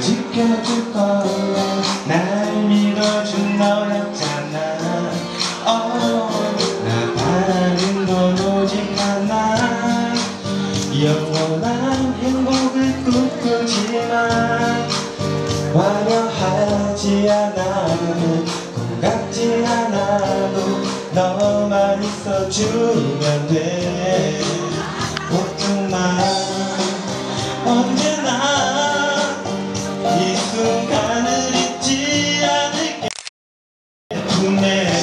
지켜줄 거야 날 믿어준 너였잖아. oh, 나 바라는 건 오직 하나 영원한 행복을 꿈꾸지만 화려하지 않아도 꿈 같지 않아도 너만 있어주면 돼. सुने